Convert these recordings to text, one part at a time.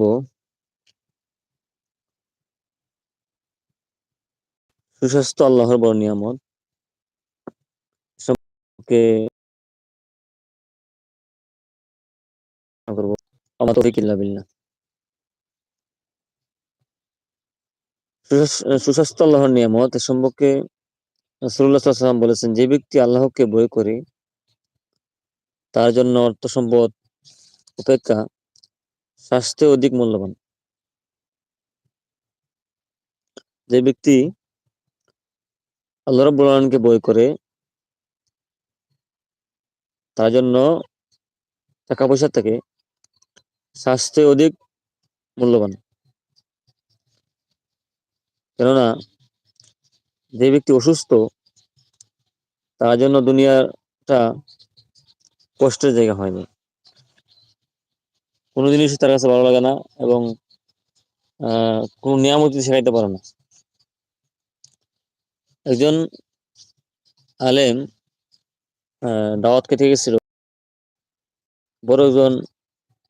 করব। সুস্বাস্থ্য আল্লাহর বড় নিয়ামত। সুস্বাস্থ্য আল্লাহর নিয়ামত। এ সম্পর্কে ওয়াসাল্লাম বলেছেন, যে ব্যক্তি আল্লাহকে ভয় করে, তার জন্য অর্থ সম্পদ অপেক্ষা স্বাস্থ্য অধিক মূল্যবান। যে ব্যক্তি আল্লাহ রাব্বুল আলামিনকে ভয় করে, তার জন্য টাকা পয়সা থেকে স্বাস্থ্য অধিক মূল্যবান। কেননা, যে ব্যক্তি অসুস্থ, তার জন্য দুনিয়াটা কষ্টের জায়গা হয়নি। কোনো জিনিস তার কাছে ভালো লাগে না এবং কোনো নিয়ামতি শেখাইতে পারে না। একজন আলেম দাওয়াত খেতে গেছিল। বড় একজন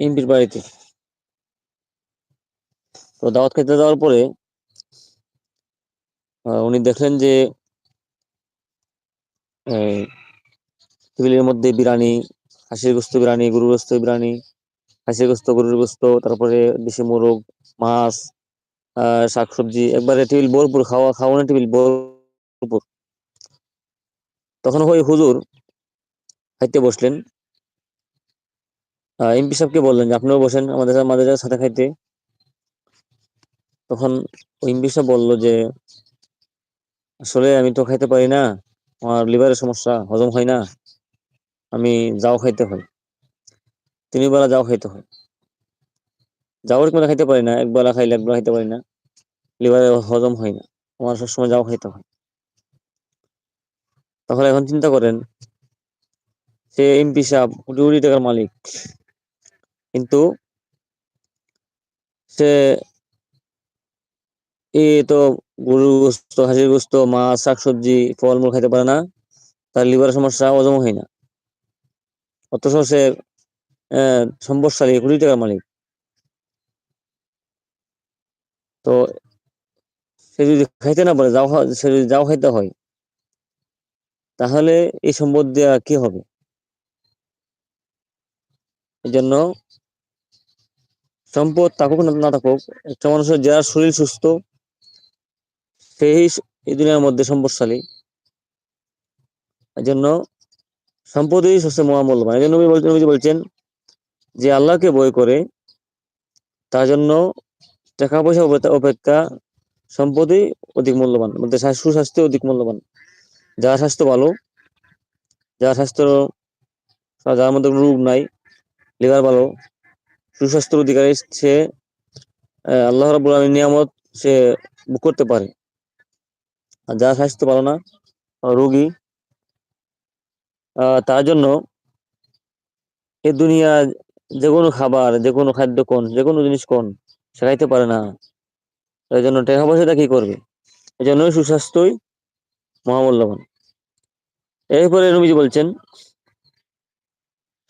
এমপির বাড়িতে। তো দাওয়াত খেতে যাওয়ার পরে উনি দেখলেন যে টেবিলের মধ্যে বিরিয়ানি, হাঁসির গোস্ত বিরিয়ানি, গরুর গোস্ত বিরিয়ানি হাঁসির গোস্ত, গরুর গোস্ত, তারপরে দেশি মোরগ, মাছ শাকসবজি, একবারে টেবিল ভরপুর খাওয়া, খাওয়ানোর টেবিল ভরপুর তখন ওই হুজুর খাইতে বসলেন। এমপি সাহেবকে বললেন যে, আপনিও বসেন আমাদের আমাদের সাথে খাইতে। তখন ওই এমপি সাহেব বলল যে, আসলে আমি তো খাইতে পারি না, আমার লিভারের সমস্যা, হজম হয় না। আমি যাও খাইতে হয়। তিন বেলা যাও খাইতে হয়। যাওয়ার কোনো খাইতে পারি না একবেলা খাইলে একবেলা খাইতে পারি না, লিভারে হজম হয় না, আমার সবসময় যাও খাইতে হয়। তাহলে এখন চিন্তা করেন, সে এমপি সাহেব কোটি কোটি টাকার মালিক, কিন্তু সে এ তো গরু গোস্ত, হাঁসির গোস্ত, মাছ, শাকসবজি, ফলমূল খাইতে পারে না, তার লিভারের সমস্যা, হজম হয় না। অথচ সে সম্পদশালী কোটি টাকার মালিক। তো সে যদি খাইতে না পারে সে যদি যাও খাইতে হয়, তাহলে এই সম্পদ দেওয়া কি হবে? এই জন্য সম্পদ থাকুক না থাকুক, একটা মানুষের যার শরীর সুস্থ, সেই এই দুনিয়ার মধ্যে সম্পদশালী। এই জন্য সম্পদই সবচেয়ে মহামূল্যবান। এই জন্য বলছেন যে আল্লাহকে বই করে, তার জন্য টাকা পয়সা অপেক্ষা সম্পদই অধিক মূল্যবান বলতে সুস্বাস্থ্য অধিক মূল্যবান। যার স্বাস্থ্য ভালো, যার স্বাস্থ্য যার মধ্যে রোগ নাই লিভার ভালো, সুস্বাস্থ্যের অধিকারী সে আল্লাহ নিয়ামত সে বুক করতে পারে। আর যার স্বাস্থ্য ভালো না রোগী তার জন্য এ দুনিয়া যে কোনো খাবার, যে কোনো খাদ্য কোন, যে কোনো জিনিস কোন সে খাইতে পারে না। এই জন্য টাকা পয়সাটা কি করবে? এই জন্যই সুস্বাস্থ্যই মহামূল্যবান। এরপরে নবীজি বলছেন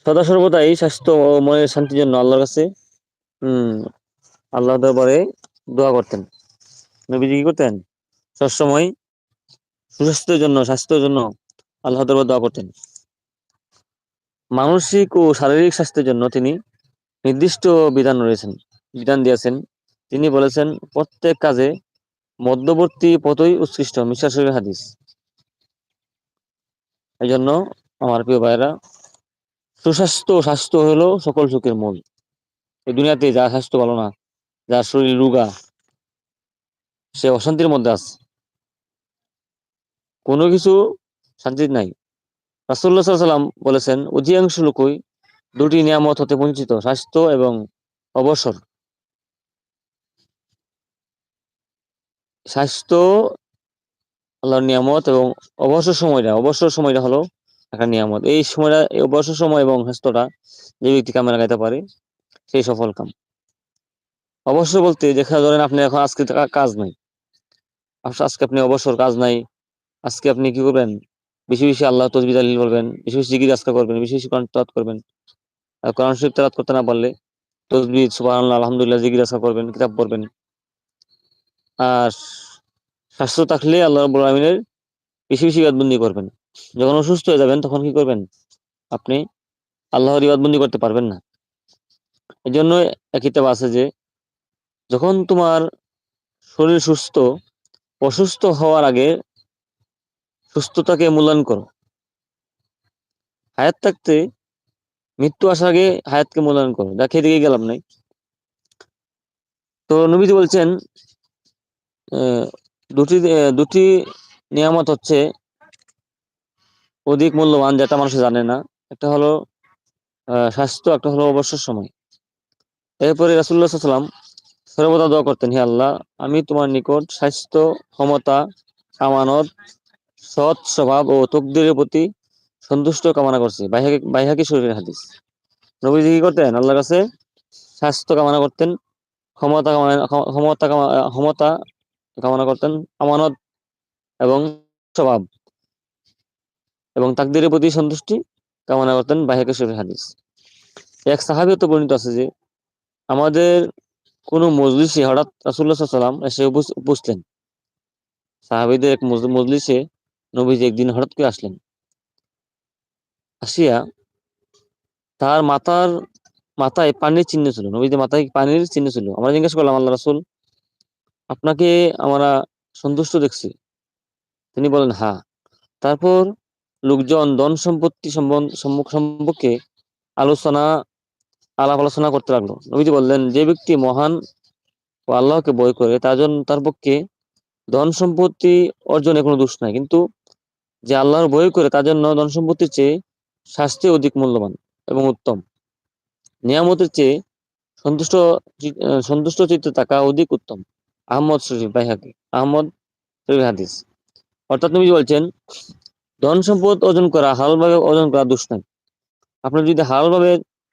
সদা সর্বদাই স্বাস্থ্য ও মনের শান্তির জন্য আল্লাহর কাছে হম আল্লাহ দরবারে দোয়া করতেন। নবীজি কি করতেন? সবসময় সুস্বাস্থ্যের জন্য, স্বাস্থ্যের জন্য আল্লাহ দরবার দোয়া করতেন। মানসিক ও শারীরিক স্বাস্থ্যের জন্য তিনি নির্দিষ্ট বিধান রয়েছেন, বিধান দিয়েছেন। তিনি বলেছেন, প্রত্যেক কাজে মধ্যবর্তী পথই উৎকৃষ্ট। মিশা হাদিস। এই জন্য আমার প্রিয় ভাইরা সুস্বাস্থ্য স্বাস্থ্য হলো সকল সুখের মূল। এই দুনিয়াতে যা স্বাস্থ্য ভালো না, যার শরীর রুগা, সে অশান্তির মধ্যে আছে। কোনো কিছু শান্তি নাই। রাসুল্লাহ সাল্লাম বলেছেন, অধিকাংশ লোকই দুটি নিয়ামত হতে বঞ্চিত, স্বাস্থ্য এবং অবসর। স্বাস্থ্য, আল্লাহর নিয়ামত এবং অবসর সময়টা অবসর সময়টা হলো একটা নিয়ামত। এই সময়টা, এই অবসর সময় এবং স্বাস্থ্যটা যে ব্যক্তি কামে লাগাইতে পারে, সেই সফল কাম। অবসর বলতে দেখা, ধরেন আপনি এখন আজকে কাজ নাই। আজকে আপনি অবসর, কাজ নাই। আজকে আপনি কি করবেন? বেশি বেশি আল্লাহ তসবি তালিল বলবেন, বেশি বেশি জিকির আজকা করবেন, বেশি বেশি কোরআন করবেন। কোরআন শরীফ তেলাত করতে না পারলে তসবিহ, সুবহানাল্লাহ, আলহামদুলিল্লাহ, জিকির আজকার করবেন, কিতাব পড়বেন। আর স্বাস্থ্য থাকলে আল্লাহ রাব্বুল আলামিনের বেশি বেশি ইবাদবন্দি করবেন। যখন অসুস্থ হয়ে যাবেন, তখন কি করবেন? আপনি আল্লাহর ইবাদবন্দি করতে পারবেন না। এই জন্য এক কিতাব আছে যে, যখন তোমার শরীর সুস্থ, অসুস্থ হওয়ার আগে সুস্থতাকে মূল্যায়ন করো। হায়াত থাকতে মৃত্যু আসার আগে হায়াতকে মূল্যায়ন করো। খেয়ে দিকে গেলাম নাই। তো নবীজি বলছেন দুটি দুটি নিয়ামত হচ্ছে অধিক মূল্যবান যেটা মানুষ জানে না। একটা হলো স্বাস্থ্য, একটা হলো অবসর সময়। এরপরে রাসুল্লাহ সাল্লাম সর্বদা দোয়া করতেন, হে আল্লাহ, আমি তোমার নিকট স্বাস্থ্য, ক্ষমতা, আমানত সৎ স্বভাব ও তকদিরের প্রতি সন্তুষ্ট কামনা করছি। বাইহাকি শরীরের হাদিস। নবীজি কি করতেন? আল্লাহর কাছে স্বাস্থ্য কামনা করতেন, ক্ষমতা ক্ষমতা ক্ষমতা কামনা করতেন, আমানত এবং স্বভাব এবং তাকদিরের প্রতি সন্তুষ্টি কামনা করতেন বাইহাকি শরীরের হাদিস। এক সাহাবি তো বর্ণিত আছে যে, আমাদের কোনো মজলিসে হঠাৎ রাসুল্লাহ সাল্লাম এসে উপস্থিত সাহাবিদের এক মজলিসে নবীজি একদিন হঠাৎ করে আসলেন। আসিয়া তার মাথার, মাথায় পানির চিহ্ন ছিল। নবীদের মাথায় পানির চিহ্ন ছিল। আমরা জিজ্ঞাসা করলাম, আল্লাহ রাসুল, আপনাকে আমরা সন্তুষ্ট দেখছি? তিনি বলেন হা তারপর লোকজন ধন সম্পত্তি সম্পর্কে আলোচনা, আলাপ আলোচনা করতে লাগল। নবীজি বললেন, যে ব্যক্তি মহান ও আল্লাহকে বয় করে, তার জন্য তার পক্ষে ধন সম্পত্তি অর্জনে কোনো দোষ নাই। কিন্তু যে আল্লাহর বই করে তার জন্য ধন সম্পত্তির চেয়ে শাস্তি অধিক মূল্যবান এবং উত্তম। নিয়ামতের চেয়ে সন্তুষ্ট সন্তুষ্ট চিত্তে থাকা অধিক উত্তম। আহমদ শরীফ বাইহাকি আহমদ শরীফ হাদিস। অর্থাৎ তুমি বলছেন ধন সম্পদ অর্জন করা হালভাবে অর্জন করা দোষ নাই আপনি যদি হালভাবে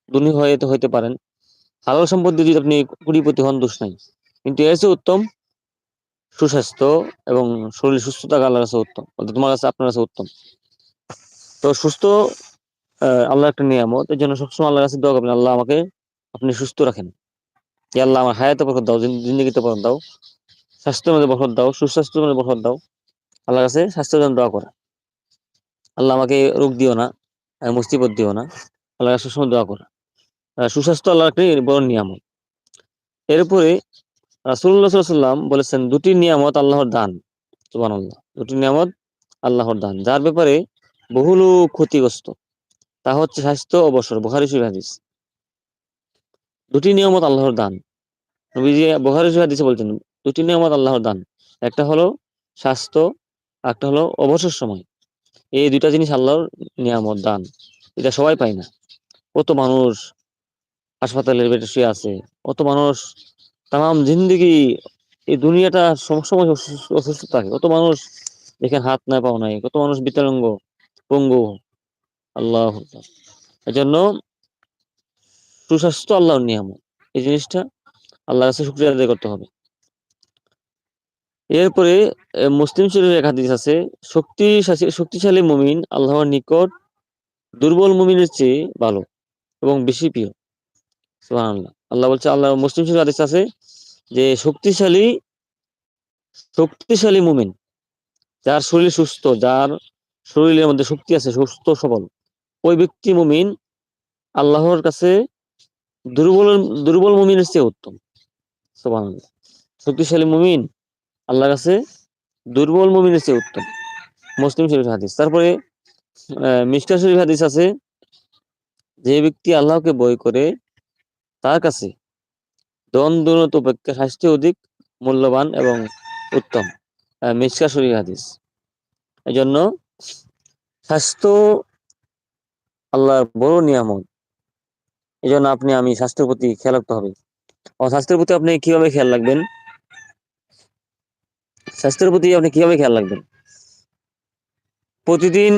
ধনী হয়ে হইতে পারেন, হালাল সম্পদ যদি আপনি কুড়িপতি হন দোষ নাই। কিন্তু এর উত্তম সুস্বাস্থ্য এবং শরীর সুস্থতা আল্লাহর কাছে উত্তম। তোমার কাছে আপনার কাছে উত্তম। তো সুস্থ আল্লাহ একটা নিয়ামত। এই জন্য সবসময় আল্লাহর কাছে দোয়া করবেন, আল্লাহ আমাকে আপনি সুস্থ রাখেন। যে আল্লাহ, আমার হায়াতে বরকত দাও জিন্দগিতে বরকত দাও। স্বাস্থ্যের মধ্যে বরকত দাও, সুস্বাস্থ্যের মধ্যে বরকত দাও। আল্লাহর কাছে স্বাস্থ্যের জন্য দোয়া করা। আল্লাহ আমাকে রোগ দিও না মুস্তিবত দিও না। আল্লাহ সবসময় দোয়া করা। সুস্বাস্থ্য আল্লাহ একটি বড় নিয়ামত। এরপরে রাসুল্লাহ সাল্লাম বলেছেন, দুটি নিয়ামত আল্লাহর দান সুবান আল্লাহ দুটি নিয়ামত আল্লাহর দান, যার ব্যাপারে বহু লোক ক্ষতিগ্রস্ত। তা হচ্ছে স্বাস্থ্য অবসর বহারি হাদিস। দুটি নিয়ামত আল্লাহর দান। নবীজি বহারি হাদিসে বলছেন, দুটি নিয়ামত আল্লাহর দান। একটা হলো স্বাস্থ্য একটা হলো অবসর সময়। এই দুইটা জিনিস আল্লাহর নিয়ামত, দান। এটা সবাই পায় না। কত মানুষ হাসপাতালের বেডে শুয়ে আছে, কত মানুষ তাম জিন্দিগি, এই দুনিয়াটা সবসময় অসুস্থ থাকে কত মানুষ দেখেন হাত না পাও নাই, কত মানুষ বিতরঙ্গ, পঙ্গু। আল্লাহ এই জন্য সুস্বাস্থ্য আল্লাহর নিয়ামত। এই জিনিসটা আল্লাহর কাছে শুক্রিয়া আদায় করতে হবে। এরপরে মুসলিম শরীরের এক হাদিস আছে, শক্তি শক্তিশালী মুমিন আল্লাহর নিকট দুর্বল মুমিনের চেয়ে ভালো এবং বেশি প্রিয়। সুবহানাল্লাহ। আল্লাহ বলছে, আল্লাহ মুসলিম শরীর হাদিস আছে যে শক্তিশালী শক্তিশালী মুমিন। যার শরীর সুস্থ, যার শরীরের মধ্যে শক্তি আছে, সুস্থ, সবল। ওই ব্যক্তি মুমিন আল্লাহর কাছে দুর্বল দুর্বল মুমিনের চেয়ে উত্তম। শক্তিশালী মুমিন আল্লাহর কাছে দুর্বল মুমিনের চেয়ে উত্তম। মুসলিম শরীফ হাদিস। তারপরে মিষ্টা শরীফ হাদিস আছে যে ব্যক্তি আল্লাহকে বই করে, তার কাছে দন দুনত অপেক্ষা স্বাস্থ্য অধিক মূল্যবান এবং উত্তম। মিসকা শরীফ হাদিস। এই জন্য স্বাস্থ্য আল্লাহর বড় নিয়ামত। এই জন্য আপনি, আমি স্বাস্থ্যের প্রতি খেয়াল রাখতে হবে। স্বাস্থ্যের প্রতি আপনি কীভাবে খেয়াল রাখবেন? স্বাস্থ্যের প্রতি আপনি কীভাবে খেয়াল রাখবেন? প্রতিদিন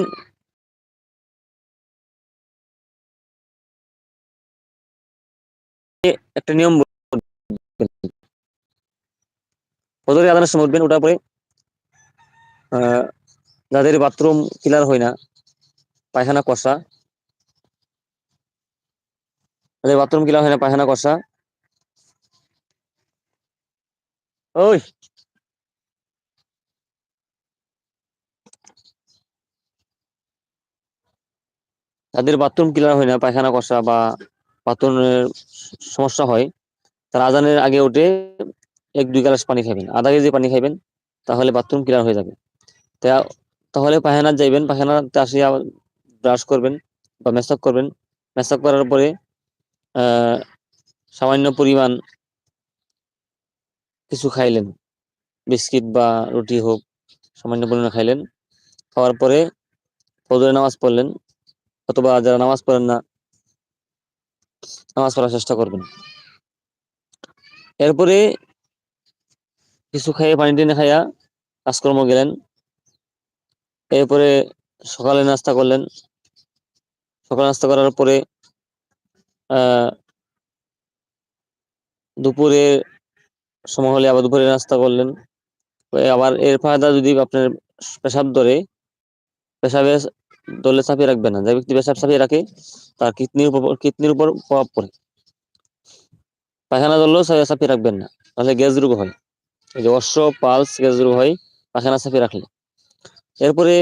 একটা নিয়ম ফজরে আদানের সময় উঠবেন, ওঠার পরে যাদের বাথরুম ক্লিয়ার হয় না, পায়খানা কষা, যাদের বাথরুম ক্লিয়ার হয় না, পায়খানা কষা। ওই! তাদের বাথরুম ক্লিয়ার হয় না, পায়খানা কষা বা বাথরুমের সমস্যা হয় তারা আজানের আগে উঠে এক, দুই গ্লাস পানি খাবেন আধা কেজি পানি খাবেন তাহলে বাথরুম ক্লিয়ার হয়ে যাবে। তা তাহলে পায়খানা যাইবেন, পায়খানাতে আসিয়া ব্রাশ করবেন বা মেসাক করবেন। মেসাক করার পরে সামান্য পরিমাণ কিছু খাইলেন। বিস্কিট বা রুটি হোক, সামান্য পরিমাণে খাইলেন। খাওয়ার পরে ফজরের নামাজ পড়লেন অথবা যারা নামাজ পড়েন না, নামাজ পড়ার চেষ্টা করবেন। এরপরে কিছু খাইয়ে পানি টেনে খাইয়া কাজকর্ম গেলেন। এরপরে সকালে নাস্তা করলেন। সকালে নাস্তা করার পরে দুপুরে সময় হলে আবার দুপুরে নাস্তা করলেন। আবার এর ফায়দা যদি আপনার পেশাব ধরে, পেশাবে দলে চাপিয়ে রাখবে না। যে ব্যক্তি পেশাব চাপিয়ে রাখে, তার কিডনির উপর কিডনির উপর প্রভাব পড়ে। পায়খানা ধরলেও চাপিয়ে রাখবেন না। তাহলে গ্যাস রোগ হয়। এই যে অশ্ব, পালস, গ্যাস রোগ হয়, পায়খানা চাপিয়ে রাখলে। এরপরে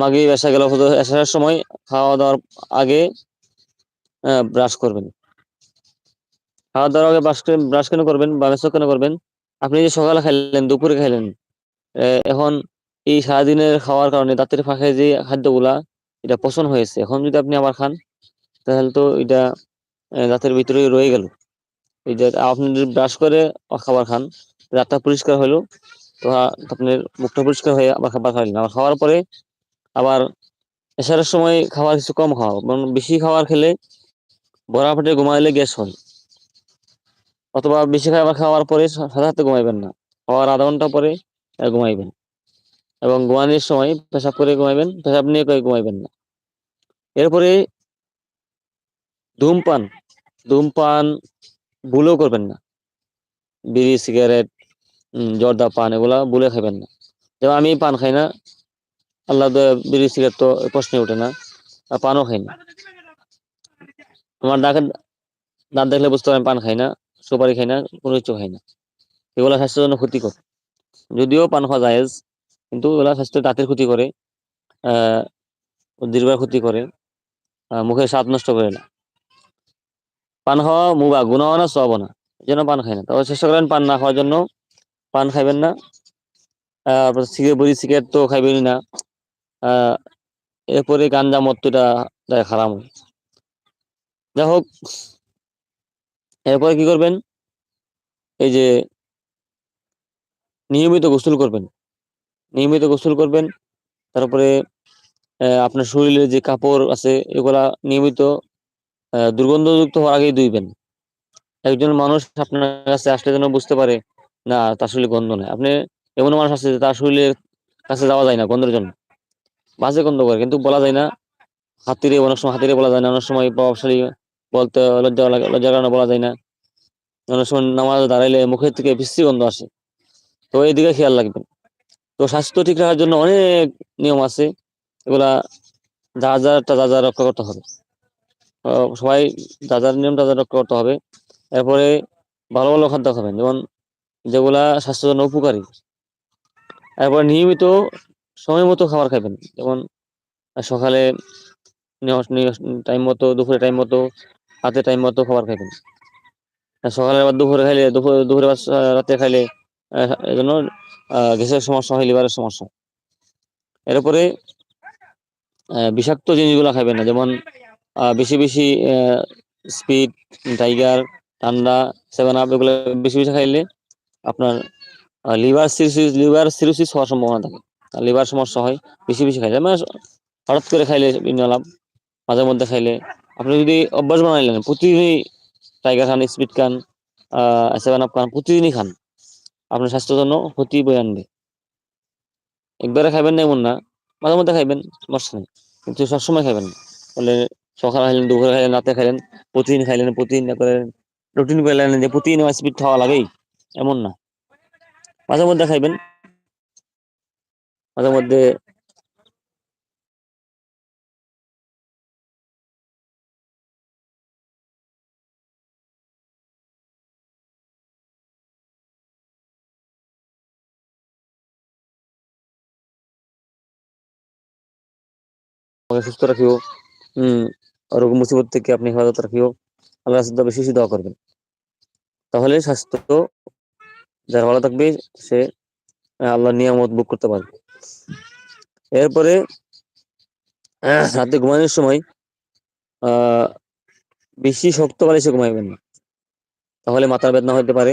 মাগি এসা গেল আসার সময় খাওয়া দাওয়ার আগে ব্রাশ করবেন। খাওয়া দাওয়ার আগে ব্রাশ ব্রাশ কেন করবেন বা মেসক কেন করবেন? আপনি যে সকালে খাইলেন, দুপুরে খাইলেন এখন এই সারাদিনের খাওয়ার কারণে দাঁতের ফাঁকে যে খাদ্যগুলা, এটা পচন হয়েছে। এখন যদি আপনি আবার খান, তাহলে তো এটা দাঁতের ভিতরে রয়ে গেল। এই যে আপনি যদি ব্রাশ করে খাবার খান দাঁতটা পরিষ্কার হলো, তো আপনার মুখটা পরিষ্কার হয়ে আবার খাবার খাইলেন। আবার খাওয়ার পরে আবার এসারের সময় খাবার কিছু কম খাওয়া বেশি খাবার খেলে ভরা পেটে ঘুমাইলে গ্যাস হয়। অথবা বেশি খাবার খাওয়ার পরে সাথে ঘুমাইবেন না। খাওয়ার আধা ঘণ্টা পরে ঘুমাইবেন। এবং ঘুমানোর সময় পেশাব করে ঘুমাইবেন, পেশাব নিয়ে ঘুমাইবেন না। এরপরে ধূমপান। ধূমপান ভুলেও করবেন না। বিড়ি, সিগারেট জর্দা পান এগুলা ভুলে খাবেন না। যেমন আমি পান খাই না, আল্লাহ বিড়ি, সিগারেট তো প্রশ্নে ওঠে না, আর পানও খাই না। আমার দাঁত দাঁত দেখলে বুঝতে পারেন পান খাই না, সুপারি খাই না, কোনো কিছু খাই না। এগুলা স্বাস্থ্যের জন্য ক্ষতিকর। যদিও পান খাওয়া জায়েজ, কিন্তু এগুলা স্বাস্থ্যের দাঁতের ক্ষতি করে দীর্ঘ ক্ষতি করে মুখের স্বাদ নষ্ট করে না। পান খাওয়া মুবা গুণাও না সব না, এই জন্য পান খাই না। তবে চেষ্টা করেন পান না খাওয়ার জন্য পান খাইবেন না। সিগারেট বড়ি সিগারেট তো খাইবেনই না। এরপরে গাঞ্জা, মত্তটা খারাপ যাই হোক, এরপরে কি করবেন? এই যে নিয়মিত গোসল করবেন। নিয়মিত গোসল করবেন। তারপরে আপনার শরীরে যে কাপড় আছে, এগুলা নিয়মিত দুর্গন্ধযুক্ত হওয়ার আগেই ধুইবেন। একজন মানুষ আপনার কাছে আসলে যেন বুঝতে পারে, না, তার শরীরে গন্ধ নেই। আপনি এমন মানুষ আছে যে তার শরীরের কাছে যাওয়া যায় না গন্ধের জন্য। বাজে গন্ধ করে, কিন্তু বলা যায় না। হাতিরে, অনেক সময় হাতিরে বলা যায় না, অনেক সময় প্রভাবশালী বলতে লজ্জা লজ্জার কারণে বলা যায় না। অনেক সময় নামাজ দাঁড়াইলে মুখের থেকে বিশ্রী গন্ধ আসে। তো এই দিকে খেয়াল রাখবেন। তো স্বাস্থ্য ঠিক রাখার জন্য অনেক নিয়ম আছে। এগুলা যা যারটা যা যা রক্ষা করতে হবে। সবাই যা নিয়ম রক্ষা করতে হবে। এরপরে ভালো ভালো খাদ্য খাবেন, যেমন যেগুলা স্বাস্থ্যের জন্য উপকারী। এরপর নিয়মিত সময় মতো খাবার খাবেন যেমন সকালে টাইম মতো, দুপুরে টাইম মতো হাতে টাইম মতো খাবার খাবেন সকালে আবার দুপুরে খাইলে, দুপুরে দুপুরে রাতে খাইলে এজন্য গ্যাসের সমস্যা হয়, লিভারের সমস্যা। এরপরে বিষাক্ত জিনিসগুলো খাবেন না, যেমন বেশি বেশি স্পিড টাইগার ঠান্ডা সেভেন আপ এগুলো বেশি বেশি খাইলে আপনার লিভার সিরোসিস লিভার সিরোসিস হওয়ার সম্ভাবনা থাকে। লিভার সমস্যা হয়, বেশি বেশি খাইলে। মানে হঠাৎ করে খাইলে বিভিন্ন লাভ, মাঝে মধ্যে খাইলে। আপনি যদি অভ্যাস বানাইলেন প্রতিদিনই টাইগার খান স্পিড খান সেভেন আপ খান, প্রতিদিনই খান, আপনার স্বাস্থ্যের জন্য ক্ষতি বয়ে আনবে। একবারে খাইবেন না এমন না, মাঝে মধ্যে খাইবেন, সমস্যা নেই। কিন্তু সবসময় খাইবেন বলে সকালে খাইলেন, দুপুরে খাইলেন, রাতে খাইলেন, প্রতিদিন খাইলেন, প্রতিদিন করেন রুটিন করলেন যে প্রতিদিন স্পিড খাওয়া লাগেই, এমন না। মাঝে মধ্যে খাইবেন। মাঝে মধ্যে সুস্থ রাখিও। হম রোগ মুসিবত থেকে আপনি হেফাজত রাখিব আল্লাহ রাস্তায় বেশি বেশি দোয়া করবেন। তাহলে স্বাস্থ্য যার ভালো থাকবে, সে আল্লাহর নিয়ামত ভোগ করতে পারবে। এরপরে রাতে ঘুমানোর সময় বেশি শক্ত বালিশে ঘুমাইবেন না। তাহলে মাথার বেদনা হতে পারে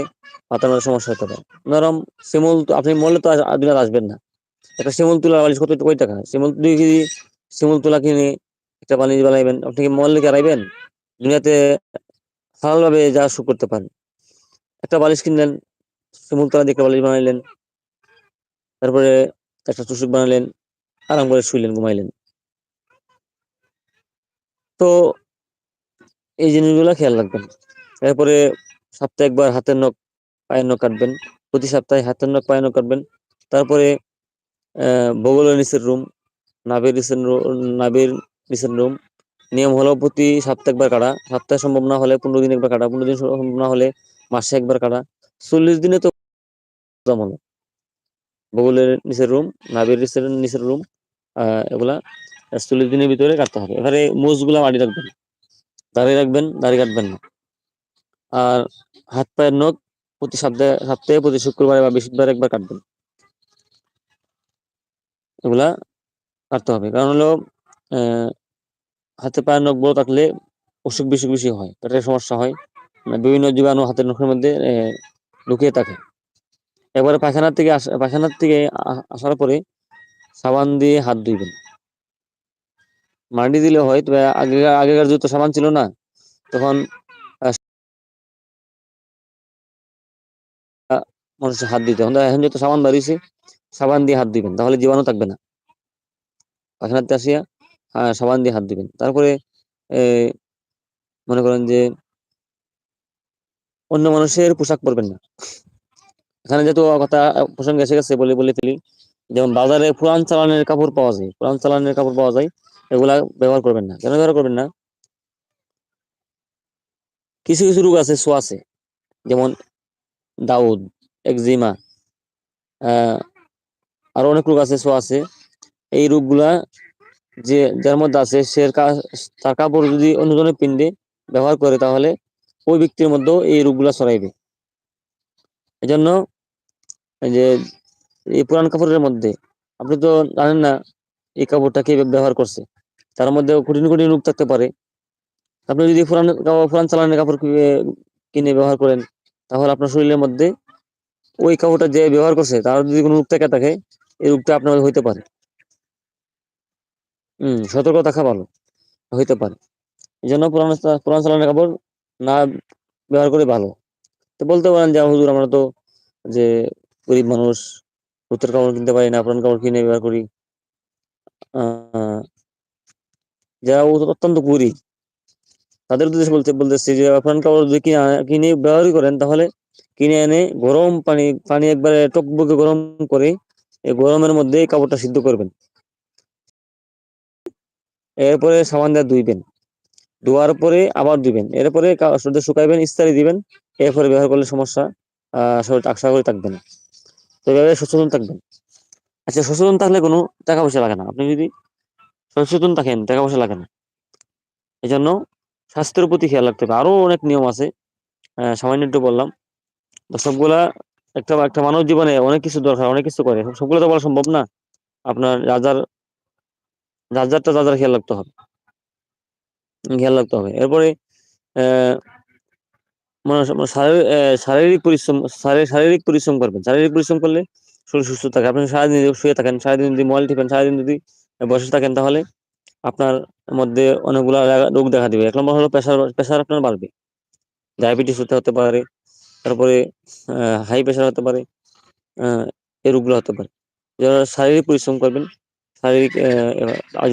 মাথার মধ্যে সমস্যা হতে পারে। নরম শিমুল, আপনি মরলে তো দুনিয়া আসবেন না। একটা শিমুল তুলা বালিশ কত কয় টাকা? শিমুল দুই কেজি শিমুল তুলা কিনে একটা বালিশ বানাইবেন। আপনি কি মরলে কি হারাইবেন দুনিয়াতে হালালভাবে যা সুখ করতে পারেন। একটা বালিশ কিনলেন শিমুল তুলা দিয়ে একটা বালিশ বানাইলেন, তারপরে একটা চুষুক বানালেন, আরাম করে শুইলেন, ঘুমাইলেন। তো এই জিনিসগুলো খেয়াল রাখবেন। এরপরে সপ্তাহে একবার হাতের নখ, পায়ের নখ কাটবেন। প্রতি সপ্তাহে হাতের নখ, পায়ের নখ কাটবেন। তারপরে বগলের নিচের রুম, নাভির নিচের নাভির নিচের রুম নিয়ম হলো প্রতি সপ্তাহে একবার কাটা। সপ্তাহে সম্ভব না হলে পনেরো দিন একবার কাটা, পনেরো দিন সম্ভব না হলে মাসে একবার কাটা। চল্লিশ দিনে তো হলো বগলের নিচের রুম, নাভির নিচের নিচের রুম এগুলা চল্লিশ দিনের ভিতরে কাটতে হবে। এবারে মোজগুলা মাটি রাখবেন। দাঁড়িয়ে রাখবেন দাঁড়িয়ে কাটবেন না। আর হাত পায়ের নখ প্রতি সপ্তাহে সপ্তাহে প্রতি শুক্রবারে বা বৃহস্পতিবার একবার কাটবেন। এগুলা কাটতে হবে। কারণ হলো হাতে পায়ের নখ বড় থাকলে অসুখ বিসুখ বেশি হয়, পেটের সমস্যা হয় মানে বিভিন্ন জীবাণু হাতের নখের মধ্যে লুকিয়ে থাকে। এবারে পায়খানার থেকে পায়খানার থেকে আসার পরে সাবান দিয়ে হাত ধুইবেন। মাটি দিলে হয়, তবে আগেকার আগেকার যুগ তো সাবান ছিল না, তখন মানুষের হাত দিতে এখন যত সাবান বাড়িয়েছে, সাবান দিয়ে হাত দিবেন তাহলে জীবাণু থাকবে না। পায়খানাতে আসিয়া সাবান দিয়ে হাত দিবেন। তারপরে মনে করেন যে অন্য মানুষের পোশাক পরবেন না। এখানে যেহেতু কথা, প্রসঙ্গে এসে গেছে, বলে বলে, ফেলি, যেমন বাজারে পুরান চালানের কাপড় পাওয়া যায় পুরান চালানের কাপড় পাওয়া যায়, এগুলা ব্যবহার করবেন না। কেন ব্যবহার করবেন না? কিছু কিছু রোগ আছে সোয়াছে যেমন দাউদ, একজিমা, আহ, আরও অনেক রোগ আছে সোয়াছে এই রোগগুলা যে যার মধ্যে আছে সে তার কাপড় যদি অন্যজনের পিণ্ডে ব্যবহার করে, তাহলে ওই ব্যক্তির মধ্যেও এই রোগগুলা ছড়াইবে। এজন্য যে, এই পুরান কাপড়ের মধ্যে, আপনি তো জানেন না এই কাপড়টা কে ব্যবহার করছে। তার মধ্যে কঠিন কঠিন রূপ থাকতে পারে। আপনি যদি পুরান পুরান চালানের কাপড় কিনে ব্যবহার করেন, তাহলে আপনার শরীরের মধ্যে ওই কাপড়টা যে ব্যবহার করছে, তার যদি কোনো রূপ থেকে থাকে, এই রূপটা আপনার হইতে পারে। হম সতর্ক থাকা ভালো। হইতে পারে। এই জন্য পুরান পুরান কাপড় না ব্যবহার করে ভালো। তো বলতে পারেন যে হুজুর, আমরা তো যে গরিব মানুষ নতুন কাপড় কিনতে পারি না, পুরান কাপড় কিনে ব্যবহার করি। যারা অত্যন্ত গরিব। তাদের উদ্দেশ্যে বলতে, বলতেছি যে পুরান কাপড় যদি কিনে কিনে ব্যবহারই করেন, তাহলে কিনে এনে গরম পানি পানি একবারে টকবকে গরম করে, এই গরমের মধ্যে কাপড়টা সিদ্ধ করবেন। এরপরে সাবান দিয়ে ধুইবেন ধোয়ার পরে আবার দিবেন এরপরে শরীরে শুকাইবেন, ইস্তারি দিবেন, এরপরে ব্যবহার করলে সমস্যা শরীর আশা করে থাকবে না। তো এভাবে সচেতন থাকবেন। আচ্ছা সচেতন থাকলে কোনো টাকা পয়সা লাগে না। আপনি যদি সচেতন থাকেন, টাকা পয়সা লাগে না। এই জন্য স্বাস্থ্যের প্রতি খেয়াল রাখতে হবে। আরও অনেক নিয়ম আছে। সামান্য একটু বললাম। তো সবগুলা একটা একটা মানব জীবনে অনেক কিছু দরকার, অনেক কিছু করে। সবগুলো তো বলা সম্ভব না। আপনার রাজার রাজারটা রাজার খেয়াল রাখতে হবে। খেয়াল রাখতে হবে। এরপরে আহ শারীরিক পরিশ্রম শারীরিক পরিশ্রম করবেন। শারীরিক পরিশ্রম করলে শরীর সুস্থ থাকে। আপনি সারাদিন শুয়ে থাকেন, সারাদিন যদি মোবাইল টিপেন, সারাদিন যদি বসে থাকেন, তাহলে আপনার মধ্যে অনেকগুলো রোগ দেখা দিবে। এক নম্বর হলো প্রেশার প্রেশার আপনার বাড়বে। ডায়াবেটিস হতে হতে পারে। তারপরে হাই প্রেশার হতে পারে। এই রোগগুলো হতে পারে। যারা শারীরিক পরিশ্রম করবেন। শারীরিক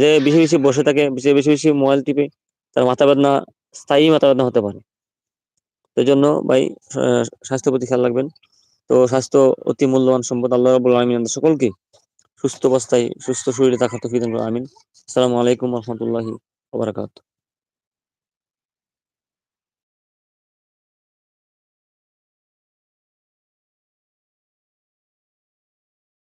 যে বেশি বেশি বসে থাকে যে বেশি বেশি মোবাইল টিপে, তার মাথা বেদনা স্থায়ী মাথা বেদনা হতে পারে। এই জন্য ভাই স্বাস্থ্যের প্রতি খেয়াল রাখবেন। তো স্বাস্থ্য অতি মূল্যবান সম্পদ, আল্লাহ রাবুল আলমিন আমাদের সকলকে সুস্থ অবস্থায়, সুস্থ শরীরে থাকা তো আমিন। আসসালামু আলাইকুম রহমতুল্লাহি ওবরাকাত